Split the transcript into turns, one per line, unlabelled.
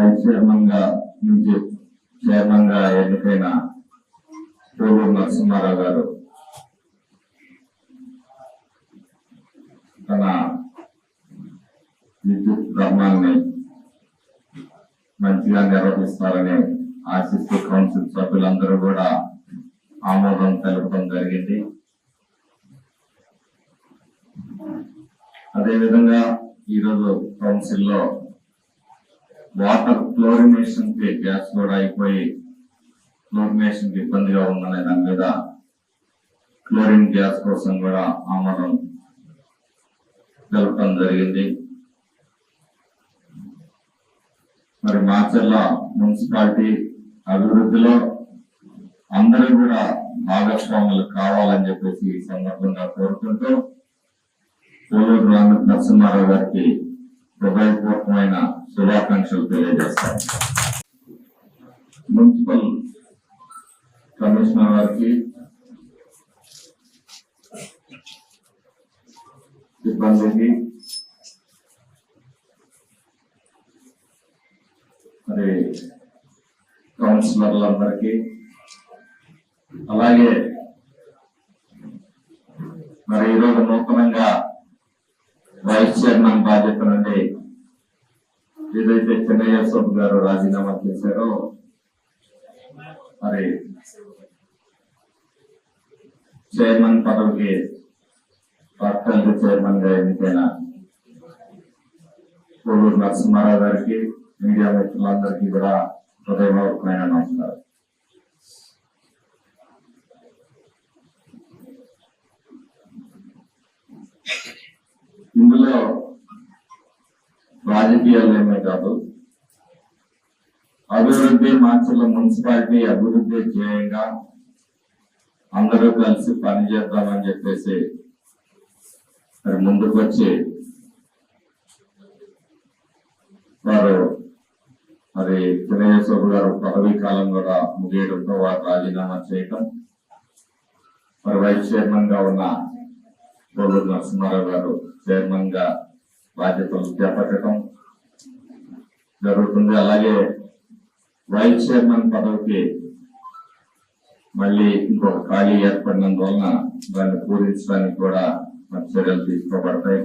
Vice చైర్మన్గా నుంచి చైర్మన్గా ఎన్నికైన కోవూరు నరసింహారావు గారు తన విద్యుత్ ధర్మాన్ని మంచిగా నిర్వహిస్తారని ఆశిస్తూ కౌన్సిల్ సభ్యులందరూ కూడా ఆమోదం తెలపడం జరిగింది. అదేవిధంగా ఈరోజు కౌన్సిల్లో వాటర్ క్లోరినేషన్కి గ్యాస్ కూడా అయిపోయి క్లోరినేషన్కి ఇబ్బందిగా ఉందనే దాని మీద క్లోరిన్ గ్యాస్ కోసం కూడా ఆమోదం తెలపడం జరిగింది. మరి మాచర్ల మున్సిపాలిటీ అభివృద్ధిలో అందరూ కూడా భాగస్వాములు కావాలని చెప్పేసి ఈ సందర్భంగా కోరుకుంటూ పోలూరు రామ నరసింహారావు గారికి హృదయపూర్వకమైన శుభాకాంక్షలు తెలియజేస్తాం మున్సిపల్ కమిషనర్ గారికి సిబ్బందికి మరి కౌన్సిలర్లందరికీ అలాగే మరి ఈరోజు నూతనంగా వైస్ చైర్మన్ బాధ్యత నుండి ఏదైతే చెన్నయ్య స్వామి గారు రాజీనామా చేశారో మరి చైర్మన్ పదవికి తాత్కాలిక చైర్మన్గా ఎన్నికైన కోవూరు నరసింహారావు గారికి మీడియా మిత్రులందరికీ కూడా హృదయపూర్వకమైన నమస్కారం. రాజకీయాలు కాదు అభివృద్ధి మార్చుల మున్సిపాలిటీ అభివృద్ధి ధ్యేయంగా అందరూ కలిసి పనిచేద్దామని చెప్పేసి మరి ముందుకు వచ్చి వారు మరి చిన్నయేశ్వరు గారు పదవీ కాలం కూడా ముగియడంతో వారు రాజీనామా చేయటం మరి వైస్ చైర్మన్గా ఉన్న కోలూరు నరసింహారావు గారు చైర్మన్గా బాధ్యతలు చేపట్టడం జరుగుతుంది. అలాగే వైస్ చైర్మన్ పదవికి మళ్ళీ ఇంకొక ఖాళీ ఏర్పడినందువలన దాన్ని పూరించడానికి కూడా చర్యలు తీసుకోబడతాయి.